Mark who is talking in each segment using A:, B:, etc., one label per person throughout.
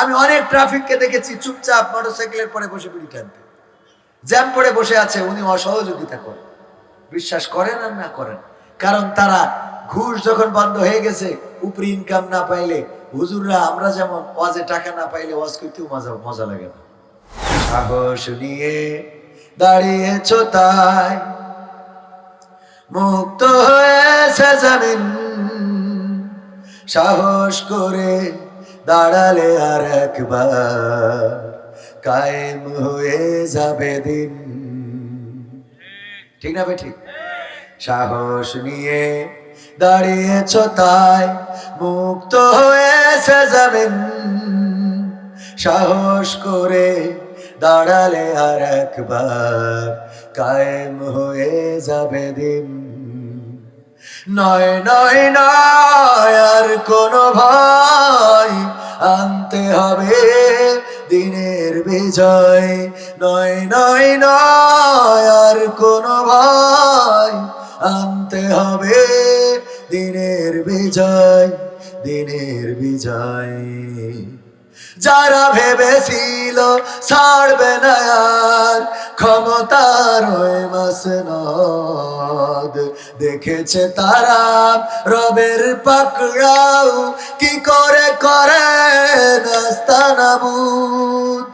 A: আমি অনেক ট্রাফিককে দেখেছি, চুপচাপ মোটরসাইকেলের পরে বসে বিড়ি টানতে জ্যাম পড়ে বসে আছে, উনি অসহযোগিতা করেন। বিশ্বাস করেন আর না করেন। কারণ তারা ঘুষ যখন বন্ধ হয়ে গেছে, উপরি ইনকাম না পাইলে, হুজুররা আমরা যেমন ওয়াজে টাকা না পাইলে ওয়াজ করতেও মজা মজা লাগে না। সাহস নিয়ে দাঁড়িয়েছ তাই, মুক্ত হয়েছে জামিন, সাহস করে দাঁড়ালে আর একবার কায়েম হয়ে যাবে দিন। ঠিক না ভাই, ঠিক? সাহস নিয়ে দাঁড়িয়েছ তাই মুক্ত হয়েছে যাবেন। সাহস করে দাঁড়ালে আর একবার কায়েম হয়ে যাবে দিন। নয় নয় নয়, আর কোনো ভয় আনতে হবে দিনের বিজয়। নয় নয় নয়, আর কোনো ভয়। আনতে হবে দিনের বিজয় দিনের বিজয়। যারা ভেবেছিল ছাড়বে না আর, ক্ষমতার ওই মাসনদ। দেখেছে তারা রবের পাকড়াও। কি করে করে নাস্তানাবুদ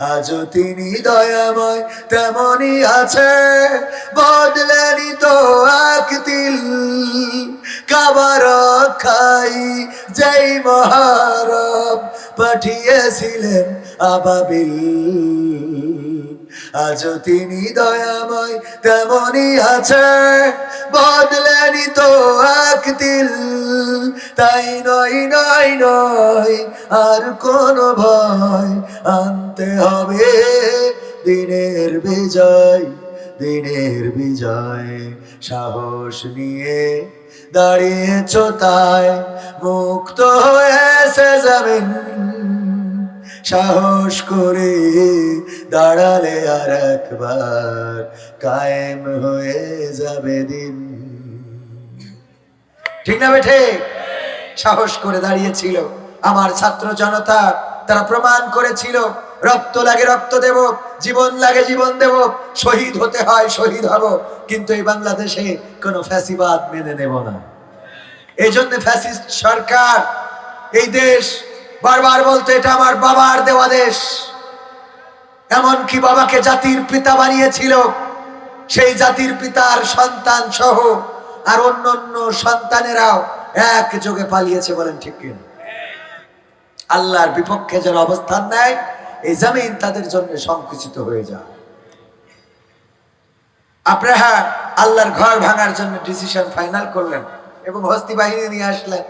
A: আজও তিনি দয়াময় তেমনই আছে। বদলেনি তো এক তিল কাবার খাই যেই মহারব পাঠিয়েছিলেন আবাবিল। আজ তিনি দয়াময় তেমনই আছে, বদলেনি তো আকদিল তাই নয় নয় নয়, আর কোনো ভয় আনতে হবে দিনের বিজয়। দিনের বিজয় সাহস নিয়ে দাঁড়িয়েছ তাই মুক্ত হয়েছে যাবেন। সাহস করে দাঁড়ালে আর একবার কায়েম হয়ে যাবে দিন। ঠিক না বেঠে? সাহস করে দাঁড়িয়েছিল। আমার ছাত্র জনতা তারা প্রমাণ করেছিল। রক্ত লাগে, রক্ত দেব, জীবন লাগে, জীবন দেব, শহীদ হতে হয়, শহীদ হব। কিন্তু এই বাংলাদেশে কোনো ফ্যাসিবাদ মেনে নেব না। এই জন্য ফ্যাসিস্ট সরকার, এই দেশ বারবার বলতো, এটা আমার বাবার দেওয়া দেশ। এমনকি বাবাকে জাতির পিতা বানিয়েছিল। সেই জাতির পিতার সন্তান সহ আর অন্য অন্য সন্তানেরাও এক যোগে পালিয়েছে বলেন ঠিক কিনা? আল্লাহর বিপক্ষে যারা অবস্থান নেয় এই জামিন তাদের জন্য সংকুচিত হয়ে যায়। আপনারা আল্লাহর ঘর ভাঙার জন্য ডিসিশন ফাইনাল করলেন এবং হস্তি বাহিনী নিয়ে আসলেন।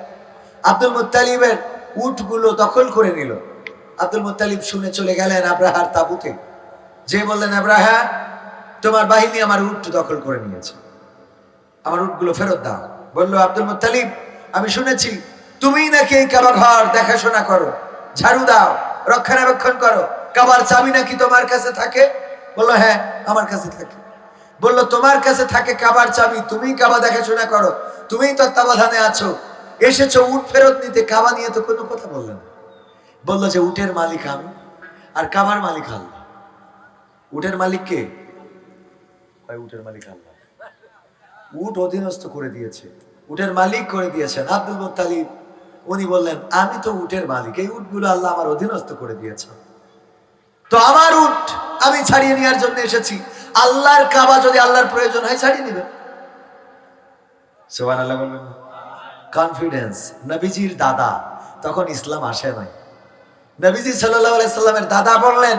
A: আব্দুল মুত্তালিবের উটগুলো দখল করে নিল। আব্দুল মুত্তালিব শুনে চলে গেলেন আব্রাহার তাবুতে। যে বললেন, আব্রাহা, তোমার বাহিনী আমার উট দখল করে নিয়েছে। আমার উটগুলো ফেরত দাও। বলল, আব্দুল মুত্তালিব, আমি শুনেছি তুমি নাকি এই কাবা ঘর দেখাশোনা করো। ঝাড়ু দাও। রক্ষণাবেক্ষণ করো। কাবার চাবি নাকি তোমার কাছে থাকে? বলল হ্যাঁ আমার কাছে থাকে। বলল, তোমার কাছে থাকে কাবার চাবি তুমি কাবা দেখাশোনা করো, তুমিই তত্ত্বাবধানে আছো। এসেছ উট ফেরত নিতে, কাবা নিয়ে তো কোনো কথা বললে না। বলল যে, উটের মালিক আমি, আর কাবার মালিক আল্লাহ। উটের মালিক কে? উটের মালিক আল্লাহ। উট অধীনস্থ করে দিয়েছে। উটের মালিক করে দিয়েছেন আব্দুল মুত্তালিব। উনি বললেন, আমি তো উটের মালিক, এই উটগুলো আল্লাহ আমার অধীনস্থ করে দিয়েছে তো আমার উট আমি ছাড়িয়ে নেওয়ার জন্য এসেছি। আল্লাহর কাবা যদি আল্লাহর প্রয়োজন হয়, ছাড়িয়ে নেবে সোহান আল্লাহ বলবেন কনফিডেন্স নবীজির দাদা। তখন ইসলাম আসে নাই। নবীজি সাল্লাহ আলাইসাল্লামের দাদা বললেন,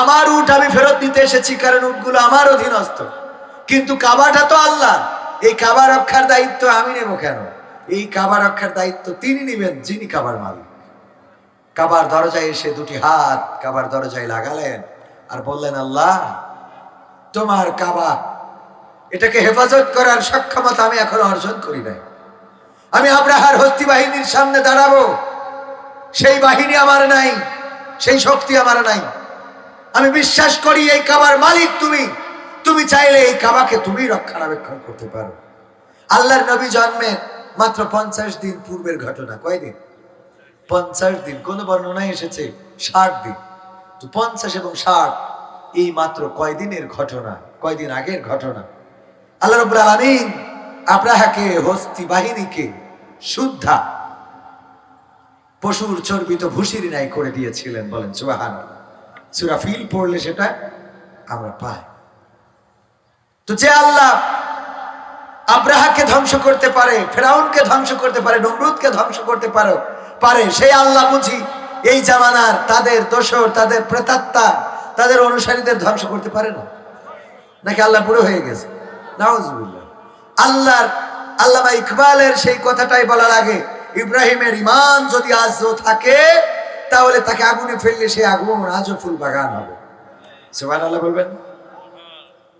A: আমার উট আমি ফেরত দিতে এসেছি কারণ উটগুলো আমার অধীনস্থ। কিন্তু কাবাটা তো আল্লাহ এই কাবা রক্ষার দায়িত্ব আমি নেব কেন? এই কাবা রক্ষার দায়িত্ব তিনি নেবেন, যিনি কাবার মালিক। কাবার দরজায় এসে দুটি হাত কাবার দরজায় লাগালেন আর বললেন, আল্লাহ, তোমার কাবা, এটাকে হেফাজত করার সক্ষমতা আমি এখনও অর্জন করি নাই। আমি আব্রাহার হস্তি বাহিনীর সামনে দাঁড়াবো। সেই বাহিনী আমার নাই, সেই শক্তি আমার নাই। আমি বিশ্বাস করি এই কাবার মালিক তুমি। তুমি চাইলে এই কাবাকে তুমি রক্ষণাবেক্ষণ করতে পারো। আল্লাহর নবী জন্মের মাত্র পঞ্চাশ দিন পূর্বের ঘটনা। কয়দিন? পঞ্চাশ দিন। কোন বর্ণনায় এসেছে ষাট দিন। তো পঞ্চাশ এবং ষাট, এই মাত্র কয়দিনের ঘটনা? কয়দিন আগের ঘটনা? আল্লাহ আব্রাহাকে, হস্তি বাহিনীকে শুদ্ধা পশুর চর্বিত ভুসির নাই করে দিয়েছিলেন। বলেন সুবাহান সুরা ফিল পড়লে সেটা আমরা পাই। তো যে আল্লাহ আব্রাহাকে ধ্বংস করতে পারে, ফেরাউনকে ধ্বংস করতে পারে, নমরুদকে ধ্বংস করতে পারে পারে। সেই আল্লাহ বুঝি এই জামানার তাদের দোসর তাদের প্রেতাত্মা, তাদের অনুসারীদের ধ্বংস করতে পারে না। নাকি আল্লাহ বুড়ো হয়ে গেছে? নাউজুবিল্লাহ। আল্লাহর, আল্লামা ইকবালের সেই কথাটাই বলা লাগে ইব্রাহিমের ইমান যদি আজও থাকে, তাহলে তাকে আগুনে ফেললে সে আগুন আজও ফুল বাগান হবে। সুবান আল্লাহ বলবেন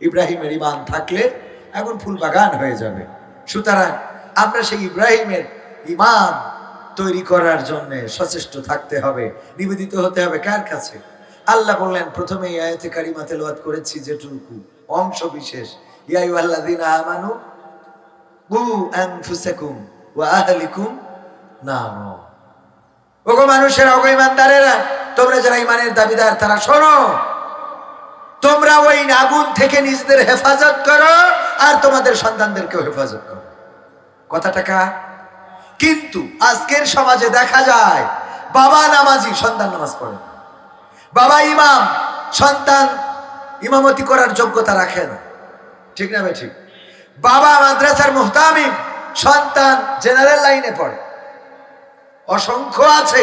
A: ইব্রাহিমের ইমান থাকলে এখন ফুল বাগান হয়ে যাবে। সুতরাং আমরা সেই ইব্রাহিমের ইমান তৈরি করার জন্য সচেষ্ট থাকতে হবে, নিবেদিত হতে হবে কার কাছে? আল্লাহ বললেন, প্রথমে আয়াতে কারিমা তেলাওয়াত করেছি যেটুকু, অংশ বিশেষ। ইয়া আইয়ুহাল্লাযীনা আমানু কু আনফুসাকুম ওয়া আহলিকুম নার। ওগো মানুষের, ওগো ইমানদারেরা, তোমরা যারা ইমানের দাবিদার, তারা শোনো। তোমরা ওই আগুন থেকে নিজেদের হেফাজত করো আর তোমাদের সন্তানদেরকেও হেফাজত করো। কথাটা কার কিন্তু আজকের সমাজে দেখা যায়, বাবা নামাজি, সন্তান নামাজ পড়ে বাবা ইমাম, সন্তান ইমামতি করার যোগ্যতা রাখে না। ঠিক না ভাই, ঠিক? বাবা মাদ্রাসার মুহতামিম, সন্তান জেনারেল লাইনে পড়ে। অসংখ্য আছে।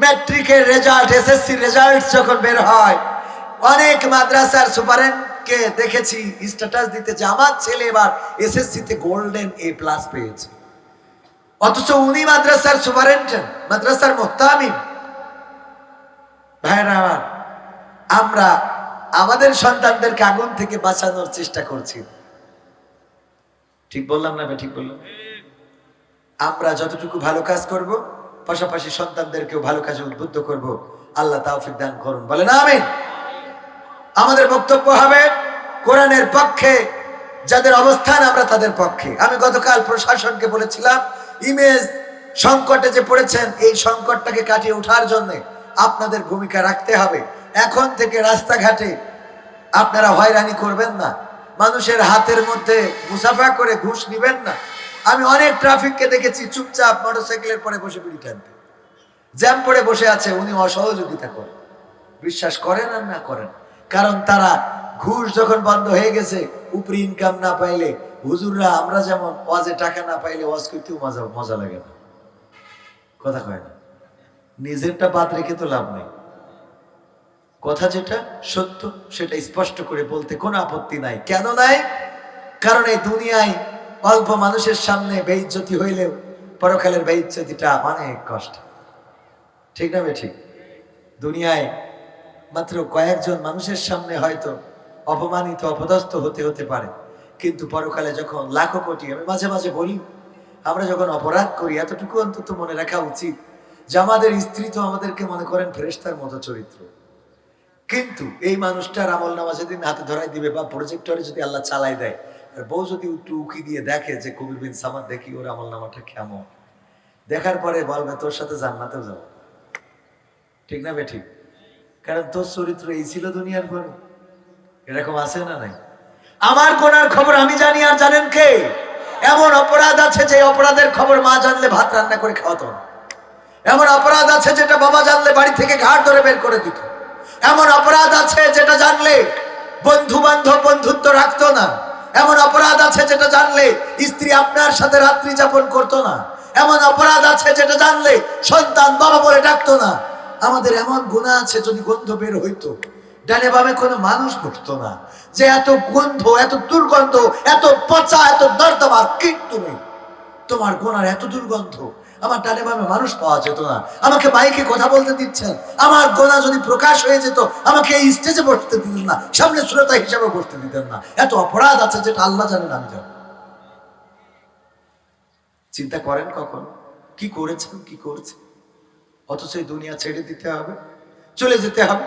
A: ম্যাট্রিকের রেজাল্ট এসএসসি রেজাল্ট যখন বের হয় অনেক মাদ্রাসার সুপারেন্টকে দেখেছি স্ট্যাটাস দিতে যে আমার ছেলে এবার এসএসসিতে গোল্ডেন এ প্লাস পেয়েছে। অথচ উনি মাদ্রাসার সুপারেন্টেন্ট মাদ্রাসার মোহতামিম ভাইরা আমার, আমরা আমাদের সন্তানদেরকে আগুন থেকে বাঁচানোর চেষ্টা করছি। ঠিক বললাম না ঠিক বললাম? আমরা যতটুকু ভালো কাজ করব, পাশাপাশি সন্তানদেরকেও ভালো কাজে উদ্বুদ্ধ করব। আল্লাহ তাওফিক দান করুন, বলেন আমিন। আমাদের বক্তব্য হবে কোরআনের পক্ষে, যাদের অবস্থান আমরা তাদের পক্ষে। আমি গতকাল প্রশাসনকে বলেছিলাম, ইমেজ সংকটে যে পড়েছেন, এই সংকটটাকে কাটিয়ে ওঠার জন্য আপনাদের ভূমিকা রাখতে হবে। এখন থেকে রাস্তাঘাটে আপনারা হয়রানি করবেন না। মানুষের হাতের মধ্যে মুসাফা করে ঘুষ নিবেন না। আমি অনেক ট্রাফিককে দেখেছি চুপচাপ মোটরসাইকেলের পরে বসে বিড়ি টানতে। জ্যাম পড়ে বসে আছে, উনি অসহযোগিতা করেন। বিশ্বাস করেন আর না করেন? কারণ তারা ঘুষ যখন বন্ধ হয়ে গেছে, উপরি ইনকাম না পাইলে, হুজুররা আমরা যেমন ওয়াজে টাকা না পাইলে ওয়াজ করতেও মজা মজা লাগে না। কথা কয় না। নিজেরটা বাদ রেখে তো লাভ নেই। কথা যেটা সত্য, সেটা স্পষ্ট করে বলতে কোনো আপত্তি নাই। কেন নাই? কারণ এই দুনিয়ায় অল্প মানুষের সামনে বেইজ্জতি হইলেও পরকালের বেইজ্জতিটা অনেক কষ্ট। ঠিক না বে ঠিক? দুনিয়ায় মাত্র কয়েকজন মানুষের সামনে হয়তো অপমানিত, অপদস্থ হতে হতে পারে। কিন্তু পরকালে যখন লাখো কোটি, আমি মাঝে মাঝে বলি, আমরা যখন অপরাধ করি, এতটুকু অন্তত মনে রাখা উচিত যে আমাদের স্ত্রী তো আমাদেরকে মনে করেন ফেরেস্তার মতো চরিত্র। কিন্তু এই মানুষটার আমল নামা যেদিন হাতে ধরাই দিবে বা প্রজেক্টরে যদি আল্লাহ চালাই দেয়, আর বউ যদি একটু উকি দিয়ে দেখে যে কবির বিন সামাদ দেখি ওর আমল নামাটা কেমন, দেখার পরে বলবে, তোর সাথে জান্নাতেও যাব। ঠিক না বে ঠিক? কারণ তোর চরিত্র এই ছিল দুনিয়ার পরে এরকম আছে না নাই? আমার কোনার খবর আমি জানি, আর জানেন কে? এমন অপরাধ আছে যে অপরাধের খবর মা জানলে ভাত রান্না করে খাওয়াতো না। এমন অপরাধ আছে যেটা বাবা জানলে বাড়ি থেকে ঘাট ধরে বের করে দিত। এমন অপরাধ আছে যেটা জানলে বন্ধু বান্ধব বন্ধুত্ব রাখতো না। এমন অপরাধ আছে যেটা জানলে স্ত্রী আপনার সাথে রাত্রি যাপন করতো না। এমন অপরাধ আছে যেটা জানলে সন্তান বাবা বলে ডাকতো না। আমাদের এমন গুণা আছে যদি গন্ধ বের হইতো। ডানে বামে কোনো মানুষ ঘটতো না। যে এত গন্ধ, এত দুর্গন্ধ, এত পচা, এত দর্দমার কীট তুমি তোমার গোনার এত দুর্গন্ধ, আমার ডানে বামে মানুষ পাওয়া যেত না। আমাকে মাইকে কথা বলতে দিচ্ছেন। আমার গোনা যদি প্রকাশ হয়ে যেত, আমাকে এই স্টেজে বসতে দিতেন না। সামনে শ্রোতা হিসাবে বসতে দিতেন না। এত অপরাধ আছে যেটা আল্লাহ জানেন আমি জানি। চিন্তা করেন কখন? কি করেছেন, কি করছেন? অথচ এই দুনিয়া ছেড়ে দিতে হবে চলে যেতে হবে।